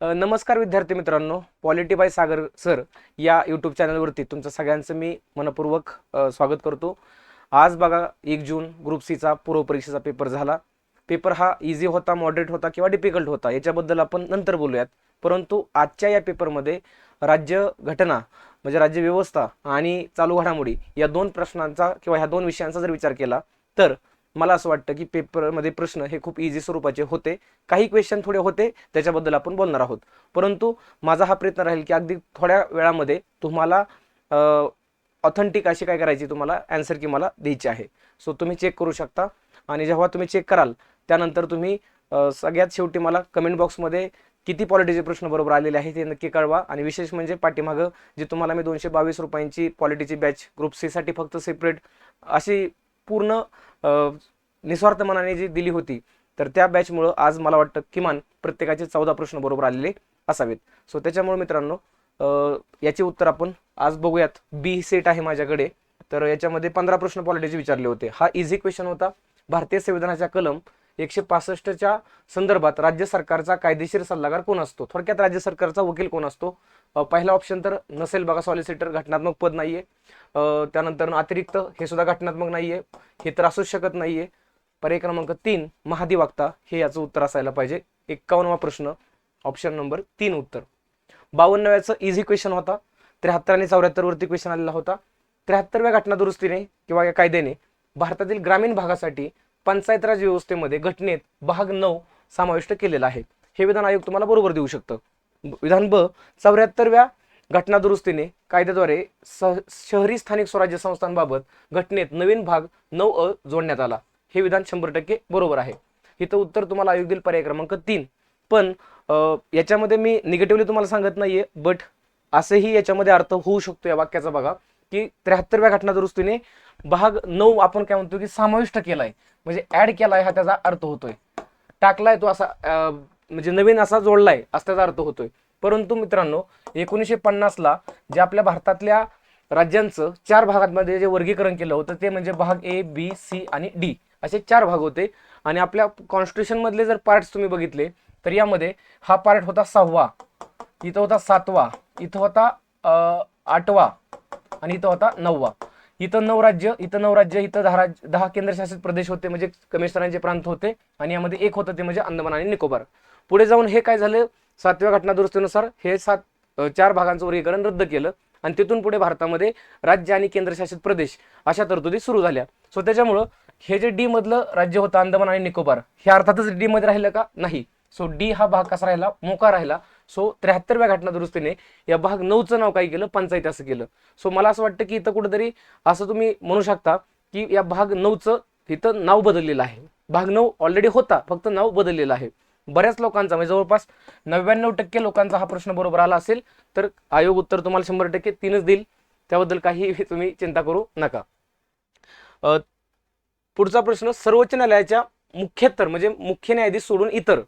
नमस्कार विद्यार्थी मित्रांनो पॉलिटी बाय सागर सर या यूट्यूब चॅनलवरती तुमचं सगळ्यांचं मी मनपूर्वक स्वागत करतो. आज बघा एक जून ग्रुप सीचा पूर्वपरीक्षेचा पेपर झाला. पेपर हा इझी होता मॉडरेट होता किंवा डिफिकल्ट होता याच्याबद्दल आपण नंतर बोलूयात. परंतु आजच्या या पेपरमध्ये राज्य घटना म्हणजे राज्य व्यवस्था आणि चालू घडामोडी या दोन प्रश्नांचा किंवा ह्या दोन विषयांचा जर विचार केला तर मला असं वाटतं की पेपरमध्ये प्रश्न हे खूप इझी स्वरूपाचे होते. काही क्वेश्चन थोडे होते त्याच्याबद्दल आपण बोलणार आहोत. परंतु माझा हा प्रयत्न राहील की अगदी थोड्या वेळामध्ये तुम्हाला ऑथेंटिक अशी काय करायची तुम्हाला अँसर की मला द्यायची आहे. सो तुम्ही चेक करू शकता. आणि जेव्हा तुम्ही चेक कराल त्यानंतर तुम्ही सगळ्यात शेवटी मला कमेंट बॉक्समध्ये किती पॉलिटीचे प्रश्न बरोबर आलेले आहेत ते नक्की कळवा. आणि विशेष म्हणजे पाठीमागं जी तुम्हाला मी दोनशे बावीस रुपयांची पॉलिटीची बॅच ग्रुप सीसाठी फक्त सेपरेट अशी पूर्ण निस्वार्थ मनाने जी दिली होती तर त्या बॅचमुळं आज मला वाटतं किमान प्रत्येकाचे चौदा प्रश्न बरोबर आलेले असावेत. सो त्याच्यामुळे मित्रांनो याचे उत्तर आपण आज बघूयात. बी सेट आहे माझ्याकडे. तर याच्यामध्ये पंधरा प्रश्न पॉलिटीचे विचारले होते. हा इझी क्वेश्चन होता. भारतीय संविधानाच्या कलम एकशे पासष्टच्या संदर्भात राज्य सरकारचा कायदेशीर सल्लागार कोण असतो? थोडक्यात राज्य सरकारचा वकील कोण असतो? पहिला ऑप्शन तर नसेल बघा सॉलिसिटर घटनात्मक पद नाहीये. त्यानंतर अतिरिक्त हे सुद्धा घटनात्मक नाहीये. हे तर असूच शकत नाहीये. पर्याय क्रमांक तीन महाधिवक्ता हे याचं उत्तर असायला पाहिजे. एक्कावन्नवा प्रश्न ऑप्शन नंबर तीन उत्तर. बावन्नव्याचं इझी क्वेश्चन होता. त्र्याहत्तर आणि चौऱ्याहत्तर वरती क्वेश्चन आलेला होता. त्र्याहत्तरव्या घटना दुरुस्तीने किंवा या कायद्याने भारतातील ग्रामीण भागासाठी पंचायत राज व्यवस्थेमध्ये घटनेत भाग नऊ समाविष्ट केलेला आहे. हे विधान आयोग तुम्हाला बरोबर देऊ शकतं. विधान ब चौऱ्याहत्तरव्या घटना दुरुस्तीने कायद्याद्वारे शहरी स्थानिक स्वराज्य संस्थांबाबत घटनेत नवीन भाग नऊ अ जोडण्यात आला. हे विधान शंभर टक्के बरोबर आहे. इथं उत्तर तुम्हाला आयोग देईल पर्याय क्रमांक तीन. पण याच्यामध्ये मी निगेटिव्हली तुम्हाला सांगत नाहीये बट असेही याच्यामध्ये अर्थ होऊ शकतो या वाक्याचा बघा की त्र्याहत्तरव्या घटना दुरुस्तीने भाग नऊ आपण काय म्हणतो की समाविष्ट केलाय. म्हणजे ऍड केलाय हा त्याचा अर्थ होतोय. टाकलाय तो असा म्हणजे नवीन असा जोडलाय असा त्याचा अर्थ होतोय. परंतु मित्रांनो एकोणीसशे पन्नासला जे आपल्या भारतातल्या राज्यांचं चार भागांमध्ये जे वर्गीकरण केलं होतं ते म्हणजे भाग ए बी सी आणि डी असे चार भाग होते. आणि आपल्या कॉन्स्टिट्यूशन मधले जर पार्ट्स तुम्ही बघितले तर यामध्ये हा पार्ट होता सहावा इथं होता सातवा इथं होता आठवा आणि इथं होता नववा. इथं नऊ राज्य इथं नऊ राज्य इथं दहा राज्य दहा केंद्रशासित प्रदेश होते म्हणजे कमिशनरांचे प्रांत होते आणि यामध्ये एक होतं ते म्हणजे अंदमान आणि निकोबार. पुढे जाऊन हे काय झालं? सातव्या घटना दुरुस्तीनुसार हे सात चार भागांचं वर्गीकरण रद्द केलं आणि तिथून पुढे भारतामध्ये राज्य आणि केंद्रशासित प्रदेश अशा तरतुदी सुरू झाल्या. सो त्याच्यामुळं हे जे डी मधलं राज्य होतं अंदमान आणि निकोबार हे अर्थातच डी मध्ये राहिलं का? नाही. सो डी हा भाग कसा राहिला? मोका राहिला. सो त्र्याहत्तरव्या घटना दुरुस्तीने या भाग नऊचं नाव काय केलं? पंचायत असं केलं. सो मला असं वाटतं की इथं कुठेतरी असं तुम्ही म्हणू शकता की या भाग नऊचं इथं नाव बदललेलं आहे. भाग नऊ ऑलरेडी होता फक्त नाव बदललेलं आहे. बऱ्याच लोकांचा म्हणजे जवळपास नव्याण्णव टक्के लोकांचा हा प्रश्न बरोबर आला असेल तर आयोग उत्तर तुम्हाला शंभर टक्के तीनच देईल. त्याबद्दल काही तुम्ही चिंता करू नका. पुढचा प्रश्न सर्वोच्च न्यायालयाच्या मुख्यतर म्हणजे मुख्य न्यायाधीश सोडून इतर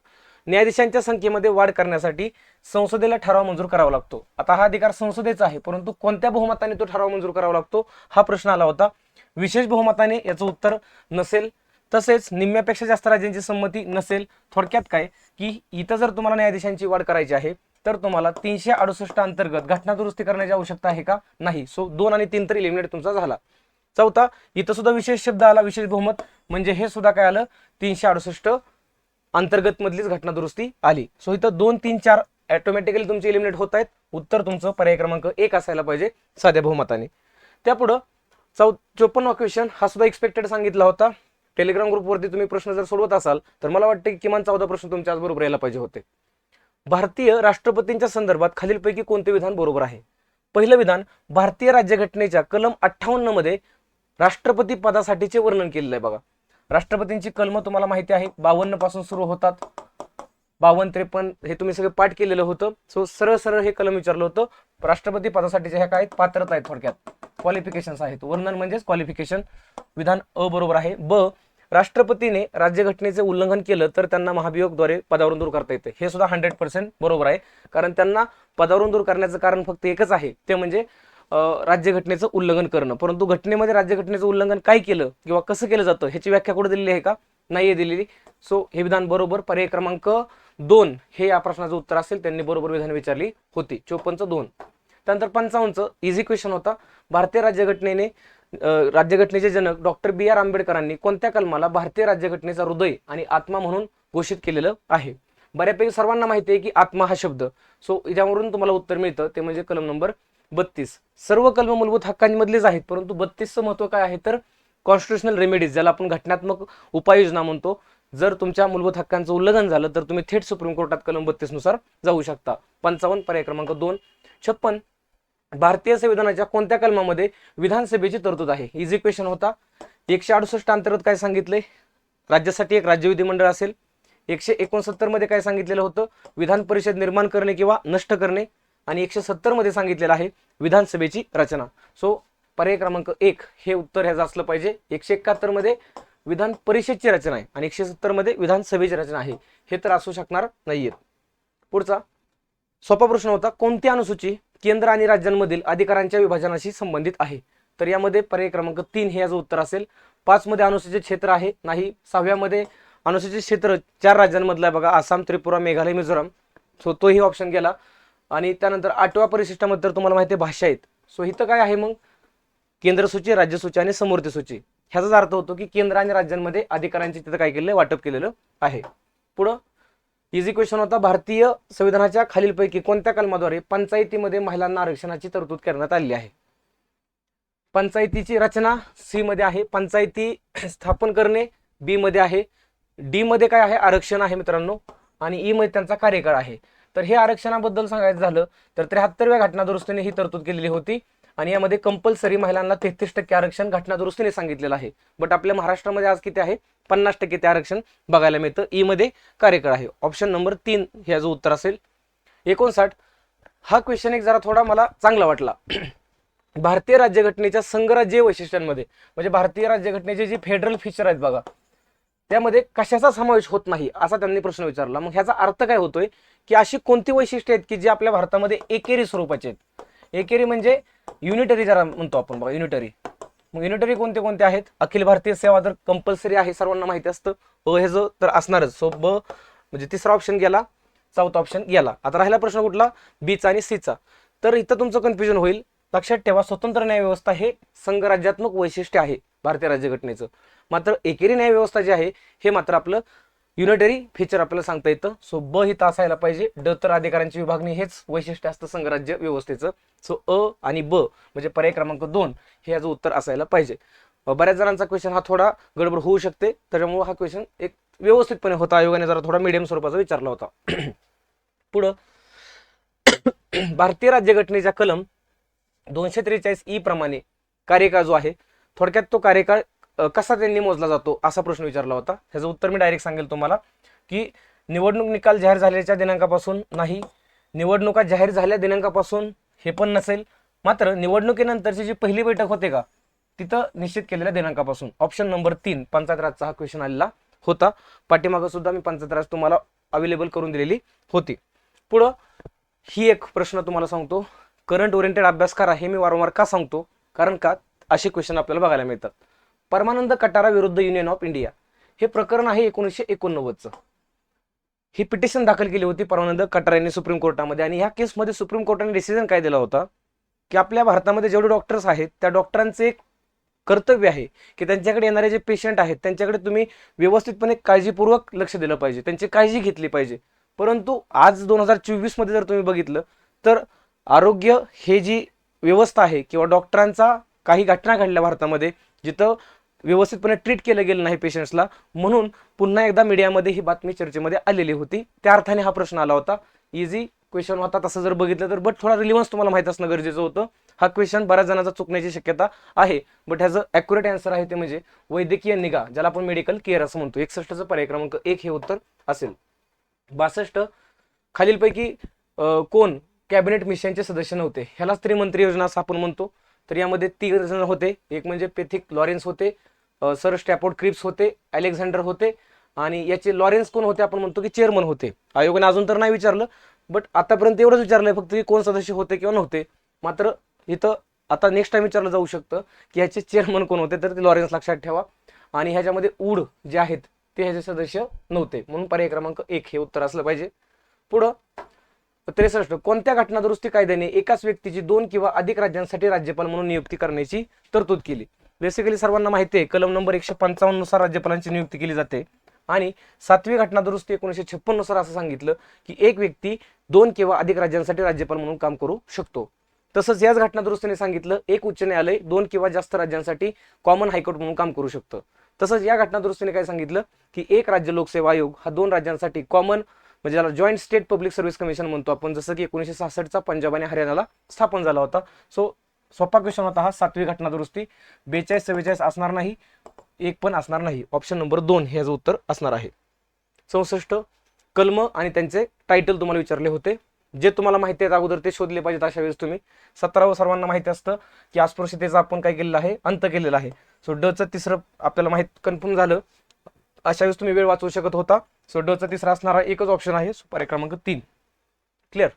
न्यायाधीशांच्या संख्येमध्ये वाढ करण्यासाठी संसदेला ठराव मंजूर करावा लागतो. आता हा अधिकार संसदेचा आहे परंतु कोणत्या बहुमताने तो ठराव मंजूर करावा लागतो हा प्रश्न आला होता. विशेष बहुमताने याचं उत्तर नसेल तसेच निम्म्यापेक्षा जास्त राज्यांची संमती नसेल थोडक्यात काय? की इथं जर तुम्हाला न्यायाधीशांची वाढ करायची आहे तर तुम्हाला तीनशे अडुसष्ट अंतर्गत घटना दुरुस्ती करण्याची आवश्यकता आहे का? नाही. सो दोन आणि तीन तर इलिमिनेट तुमचा झाला. चौथा इथं सुद्धा विशेष शब्द आला विशेष बहुमत. म्हणजे हे सुद्धा काय आलं? तीनशे अडुसष्ट अंतर्गत मधलीच घटना दुरुस्ती आली. सो इथं दोन तीन चार ऑटोमॅटिकली तुमचे इलिमिनेट होत आहेत. उत्तर तुमचं पर्याय क्रमांक एक असायला पाहिजे साध्या बहुमताने. त्यापुढं चौ चोपन्न क्वेश्चन हा सुद्धा एक्सपेक्टेड सांगितला होता. टेलिग्राम ग्रुपवरती तुम्ही प्रश्न जर सोडवत असाल तर मला वाटतं की किमान चौदा प्रश्न तुमच्या आज बरोबर यायला पाहिजे होते. भारतीय राष्ट्रपतींच्या संदर्भात खालीलपैकी कोणते विधान बरोबर आहे? पहिलं विधान भारतीय राज्यघटनेच्या कलम अठ्ठावन्नमध्ये राष्ट्रपती पदासाठीचे वर्णन केलेलं आहे बघा. राष्ट्रपतींची कलम तुम्हाला माहिती आहे बावन्नपासून सुरू होतात. बावन्न त्रेपन्न हे तुम्ही सगळं पाठ केलेलं होतं. सो सरळ सरळ हे कलम विचारलं होतं. राष्ट्रपती पदासाठीच्या ह्या काय पात्रता आहेत थोडक्यात. क्वालिफिकेशन्स आहेत. वर्णन म्हणजेच क्वालिफिकेशन विधान अ बरोबर आहे. ब राष्ट्रपतीने राज्यघटनेचे उल्लंघन केलं तर त्यांना महाभियोगद्वारे पदावरून दूर करता येते. हे सुद्धा हंड्रेड पर्सेंट बरोबर आहे. कारण त्यांना पदावरून दूर करण्याचं कारण फक्त एकच आहे. ते म्हणजे राज्यघटनेचं उल्लंघन करणं. परंतु घटनेमध्ये राज्यघटनेचं उल्लंघन काय केलं किंवा कसं केलं जातं ह्याची व्याख्या कुठे दिलेली आहे का? नाहीये दिलेली. सो हे विधान बरोबर पर्याय क्रमांक दोन हे या प्रश्नाचं उत्तर असेल. त्यांनी बरोबर विधान विचारली होती. चोपन्नचं दोन. त्यानंतर पंचावन्नचं इझी क्वेश्चन होता. भारतीय राज्यघटनेने राज्यघटनेचे जनक डॉक्टर बी आर आंबेडकरांनी कोणत्या कलमाला भारतीय राज्यघटनेचा हृदय आणि आत्मा म्हणून घोषित केलेलं आहे? बऱ्यापैकी सर्वांना माहिती आहे की आत्मा हा शब्द. सो याच्यावरून तुम्हाला उत्तर मिळतं ते म्हणजे कलम नंबर बत्तीस. सर्व कलम मूलभूत हक्कांमधलेच आहेत परंतु बत्तीसचं महत्त्व काय आहे? तर कॉन्स्टिट्युशनल रेमेडीज ज्याला आपण घटनात्मक उपाययोजना म्हणतो जर तुमच्या मूलभूत हक्कांचं उल्लंघन झालं तर तुम्ही थेट सुप्रीम कोर्टात कलम बत्तीसनुसार जाऊ शकता. पंचावन्न पर्याय क्रमांक दोन. छप्पन भारतीय संविधानाच्या कोणत्या कलमामध्ये विधानसभेची तरतूद आहे? इझी क्वेश्चन होता. एकशे अडुसष्ट अंतर्गत काय सांगितले राज्यासाठी एक राज्य विधिमंडळ असेल. एकशे एकोणसत्तरमध्ये काय सांगितलेलं होतं? विधान परिषद निर्माण करणे किंवा नष्ट करणे. आणि एकशे सत्तरमध्ये सांगितलेलं आहे विधानसभेची रचना. सो पर्याय क्रमांक एक हे उत्तर ह्याचं असलं पाहिजे. एकशे एकाहत्तरमध्ये विधान परिषदची रचना आहे आणि एकशे सत्तरमध्ये विधानसभेची रचना आहे. हे तर असू शकणार नाहीये. पुढचा सोपा प्रश्न होता कोणती अनुसूची केंद्र आणि राज्यांमधील अधिकारांच्या विभाजनाशी संबंधित आहे? तर यामध्ये पर्याय क्रमांक तीन हे याचं उत्तर असेल. पाचमध्ये अनुसूचित क्षेत्र आहे नाही. सहाव्यामध्ये अनुसूचित क्षेत्र चार राज्यांमधलं आहे बघा आसाम त्रिपुरा मेघालय मिझोराम. सो तोही ऑप्शन गेला. आणि त्यानंतर आठव्या परिशिष्टामध्ये तर तुम्हाला माहिती आहे भाषा आहेत. सो इथं काय आहे मग? केंद्र सूची राज्य सूची आणि समूर्ती सूची. ह्याचाच अर्थ होतो की केंद्र आणि राज्यांमध्ये अधिकारांचे तिथं काय केलेलं वाटप केलेलं आहे. पुढं इझी क्वेश्चन होता. भारतीय संविधानाच्या खालीलपैकी कोणत्या कलमाद्वारे पंचायतीमध्ये महिलांना आरक्षणाची तरतूद करण्यात आली आहे? पंचायतीची रचना सी मध्ये आहे. पंचायती स्थापन करणे बी मध्ये आहे. डी मध्ये काय आहे? आरक्षण आहे मित्रांनो. आणि ई मध्ये त्यांचा कार्यकाळ आहे. तर हे आरक्षणाबद्दल सांगायचं झालं तर त्र्याहत्तरव्या घटनादुरुस्तीने ही तरतूद केलेली होती आणि यामध्ये कंपल्सरी महिलांना तेहतीस टक्के आरक्षण घटनादुरुस्तीने सांगितलेलं आहे. बट आपल्या महाराष्ट्रामध्ये आज किती आहे? पन्नास टक्के ते आरक्षण बघायला मिळतं. ई मध्ये कार्यकाळ आहे. ऑप्शन नंबर तीन हे जो उत्तर असेल. एकोणसाठ हा क्वेश्चन एक जरा थोडा मला चांगला वाटला. भारतीय राज्यघटनेच्या संघराज्य वैशिष्ट्यांमध्ये म्हणजे भारतीय राज्यघटनेचे जे फेडरल फीचर आहेत बघा त्यामध्ये कशाचा समावेश होत नाही असा त्यांनी प्रश्न विचारला. मग ह्याचा अर्थ काय होतोय? की अशी कोणती वैशिष्ट्ये आहेत की जी आपल्या भारतामध्ये एकेरी स्वरूपाची आहेत? एकेरी म्हणजे युनिटरी जरा म्हणतो आपण बघा युनिटरी मग युनिटरी कोणते कोणते आहेत? अखिल भारतीय सेवा तर कंपल्सरी आहे सर्वांना माहिती असतं. अ हे जो तर असणारच. सो ब म्हणजे तिसरा ऑप्शन गेला चौथा ऑप्शन गेला. आता राहिला प्रश्न कुठला? बीचा आणि सीचा तर इथं तुमचं कन्फ्युजन होईल. लक्षात ठेवा स्वतंत्र न्याय व्यवस्था हे संघराज्यात्मक वैशिष्ट्य आहे भारतीय राज्यघटनेचं. मात्र एकेरी न्याय व्यवस्था जी आहे हे मात्र आपलं युनिटरी फीचर आपल्याला सांगता येतं. सो ब ही असायला पाहिजे. ड तर अधिकारांची विभागणी हेच वैशिष्ट्य असतं संघराज्य व्यवस्थेचं. सो अ आणि ब म्हणजे पर्याय क्रमांक दोन हे याचं उत्तर असायला पाहिजे. बऱ्याच जणांचा क्वेश्चन हा थोडा गडबड होऊ शकते. त्याच्यामुळे हा क्वेश्चन एक व्यवस्थितपणे होता. आयोगाने जरा थोडा मीडियम स्वरूपाचा विचारला होता. पुढं भारतीय राज्यघटनेच्या कलम दोनशे त्रेचाळीस ई प्रमाणे कार्यकाळ जो आहे थोडक्यात तो कार्यकाळ कसा त्यांनी मोजला जातो असा प्रश्न विचारला होता. ह्याचं उत्तर मी डायरेक्ट सांगेल तुम्हाला की निवडणूक निकाल जाहीर झाल्याच्या दिनांकापासून नाही निवडणुका जाहीर झाल्या दिनांकापासून हे पण नसेल मात्र निवडणुकीनंतरची जी पहिली बैठक होते का तिथं निश्चित केलेल्या दिनांकापासून. ऑप्शन नंबर तीन पंचायतराजचा हा क्वेश्चन आलेला होता. पाठीमागं सुद्धा मी पंचायतराज तुम्हाला अवेलेबल करून दिलेली होती. पुढं ही एक प्रश्न तुम्हाला सांगतो. करंट ओरिएंटेड अभ्यास करा हे मी वारंवार का सांगतो? कारण का? असे क्वेश्चन आपल्याला बघायला मिळतात. परमानंद कटारा विरुद्ध युनियन ऑफ इंडिया हे प्रकरण आहे एकोणीसशे एकोणनव्वदचं. ही पिटिशन दाखल केली होती परमानंद कटारा यांनी सुप्रीम कोर्टामध्ये आणि ह्या केसमध्ये सुप्रीम कोर्टाने डिसिजन काय दिला होता? की आपल्या भारतामध्ये जेवढे डॉक्टर्स आहेत त्या डॉक्टरांचे एक कर्तव्य आहे की त्यांच्याकडे येणारे जे पेशंट आहेत त्यांच्याकडे तुम्ही व्यवस्थितपणे काळजीपूर्वक लक्ष दिलं पाहिजे त्यांची काळजी घेतली पाहिजे. परंतु आज दोन हजार चोवीसमध्ये जर तुम्ही बघितलं तर आरोग्य हे जी व्यवस्था आहे किंवा डॉक्टरांचा काही घटना घडल्या भारतामध्ये जिथं व्यवस्थितपणे ट्रीट केलं गेलं नाही पेशंट्सला म्हणून पुन्हा एकदा मीडियामध्ये ही बातमी चर्चेमध्ये आलेली होती. त्या अर्थाने हा प्रश्न आला होता. इझी क्वेश्चन होता तसं जर बघितलं तर बट थोडा रिलिव्हन्स तुम्हाला माहीत असणं गरजेचं होतं. हा क्वेश्चन बऱ्याच जणांचा चुकण्याची शक्यता आहे. बट ह्याचं अॅक्युरेट आन्सर आहे ते म्हणजे वैद्यकीय निगा ज्याला आपण मेडिकल केअर असं म्हणतो. एकसष्टचं पर्याय क्रमांक एक हे उत्तर असेल. बासष्ट खालीलपैकी कोण? कॅबिनेट मिशनचे सदस्य नव्हते. ह्यालाच त्रिमंत्री योजना असं आपण म्हणतो. तर यामध्ये तीन जण होते. एक म्हणजे पेथिक लॉरेन्स होते सर स्टॅपोर्ड क्रिप्स होते अलेक्झांडर होते आणि याचे लॉरेन्स कोण होते आपण म्हणतो की चेअरमन होते. आयोगाने अजून तर नाही विचारलं बट आतापर्यंत एवढंच विचारलंय फक्त की कोण सदस्य होते किंवा नव्हते. मात्र इथं आता नेक्स्ट टाइम विचारलं जाऊ शकतं की ह्याचे चेअरमन कोण होते तर ते लॉरेन्स लक्षात ठेवा. आणि ह्याच्यामध्ये उड जे आहेत ते ह्याचे सदस्य नव्हते. म्हणून पर्याय क्रमांक एक हे उत्तर असलं पाहिजे. पुढं त्रेसष्ट. कोणत्या घटना दुरुस्ती कायद्याने एकाच व्यक्तीची दोन किंवा अधिक राज्यांसाठी राज्यपाल म्हणून नियुक्ती करण्याची तरतूद केली? बेसिकली सर्वांना माहिती आहे कलम नंबर एकशे पंचावन्ननुसार राज्यपालांची नियुक्ती केली जाते. आणि सातवी घटना दुरुस्ती एकोणीशे छप्पननुसार असं सांगितलं की एक व्यक्ती दोन किंवा अधिक राज्यांसाठी राज्यपाल म्हणून काम करू शकतो. तसंच याच घटना दुरुस्तीने सांगितलं एक उच्च न्यायालय दोन किंवा जास्त राज्यांसाठी कॉमन हायकोर्ट म्हणून काम करू शकतं. तसंच या घटना दुरुस्तीने काय सांगितलं की एक राज्य लोकसेवा आयोग हा दोन राज्यांसाठी कॉमन म्हणजे ज्याला joint state public service commission म्हणतो आपण जसं की एकोणीसशे सहासष्टचा पंजाब आणि हरियाणाला स्थापन झाला होता. सो सोपा क्वेश्चन होता हा सातवी घटना दुरुस्ती. बेचाळीस चव्वेचाळीस असणार नाही एक पण असणार नाही. ऑप्शन नंबर दोन हे उत्तर असणार आहे. चौसष्ट कलम आणि त्यांचे टायटल तुम्हाला विचारले होते. जे तुम्हाला माहिती आहेत अगोदर ते शोधले पाहिजेत अशा वेळेस तुम्ही. सतरावं सर्वांना माहिती असतं की अस्पृश्यतेचा आपण काय केलेलं आहे अंत केलेला आहे. सो डचं तिसरं आपल्याला माहीत कन्फर्म झालं. अशा वेळेस तुम्ही वेळ वाचवू शकत होता. सो डचा तिसरा असणारा एकच ऑप्शन आहे सो पर्याय क्रमांक तीन. क्लिअर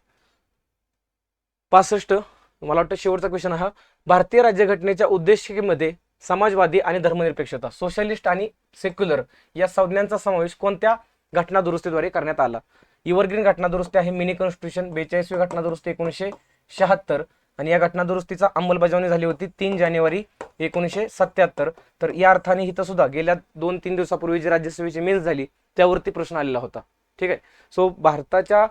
पासष्ट मला वाटतं शेवटचा क्वेश्चन हा. भारतीय राज्यघटनेच्या उद्देशिकेमध्ये समाजवादी आणि धर्मनिरपेक्षता सोशलिस्ट आणि सेक्युलर या संज्ञांचा समावेश कोणत्या घटना दुरुस्तीद्वारे करण्यात आला? इव्हरग्रीन घटना दुरुस्ती आहे मिनी कॉन्स्टिट्यूशन बेचाळीसवी घटना दुरुस्ती एकोणीसशे शहात्तर. आणि या घटना दुरुस्तीचा अंमलबजावणी झाली होती तीन जानेवारी एकोणीसशे सत्याहत्तर. तर या अर्थाने इथं सुद्धा गेल्या दोन तीन दिवसापूर्वी जी राज्यसभेची मेन्स झाली त्यावरती प्रश्न आलेला होता. ठीक आहे? सो भारताच्या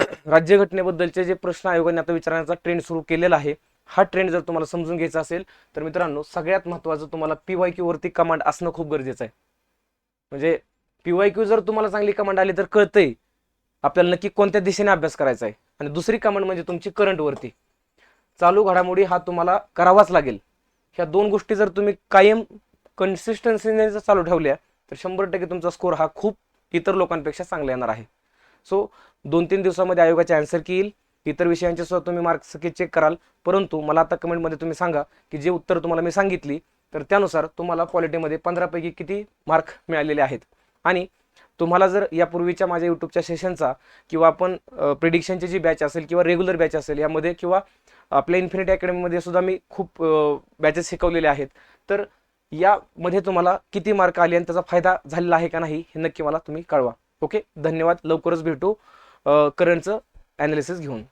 राज्यघटनेबद्दलचे जे प्रश्न आयोगाने आता विचारण्याचा ट्रेंड सुरू केलेला आहे हा ट्रेंड जर तुम्हाला समजून घ्यायचा असेल तर मित्रांनो सगळ्यात महत्त्वाचं तुम्हाला पी वाय क्यू वरती कमांड असणं खूप गरजेचं आहे. म्हणजे पी वाय क्यू जर तुम्हाला चांगली कमांड आली तर कळतंय आपल्याला नक्की कोणत्या दिशेने अभ्यास करायचा आहे. आणि दुसरी कमांड म्हणजे तुमची करंट वरती. चालू घडामोडी हा तुम्हाला करावाच लागेल. ह्या दोन गोष्टी जर तुम्ही कायम कन्सिस्टन्सीने जर चालू ठेवल्या तर शंभर टक्के तुमचा स्कोर हा खूप इतर लोकांपेक्षा चांगला येणार आहे. सो दोन तीन दिवसामध्ये आयोगाचे आन्सर की येईल. इतर विषयांचे सुद्धा तुम्ही मार्क्स चेक कराल. परंतु मला आता कमेंटमध्ये तुम्ही सांगा की जे उत्तर तुम्हाला मी सांगितली तर त्यानुसार तुम्हाला क्वालिटीमध्ये पंधरापैकी किती मार्क मिळालेले आहेत. आणि तुम्हाला जर यापूर्वीच्या माझ्या यूट्यूबच्या सेशनचा किंवा आपण प्रिडिक्शनची जी बॅच असेल किंवा रेग्युलर बॅच असेल यामध्ये किंवा आपल्या इन्फिनिटी अकॅडमीमध्ये सुद्धा मी खूप बॅचेस शिकवलेले आहेत. तर यामध्ये तुम्हाला किती मार्क आले आणि त्याचा फायदा झालेला आहे का नाही हे नक्की मला तुम्ही कळवा. ओके धन्यवाद. लवकरच भेटू करंटचं ॲनालिसिस घेऊन.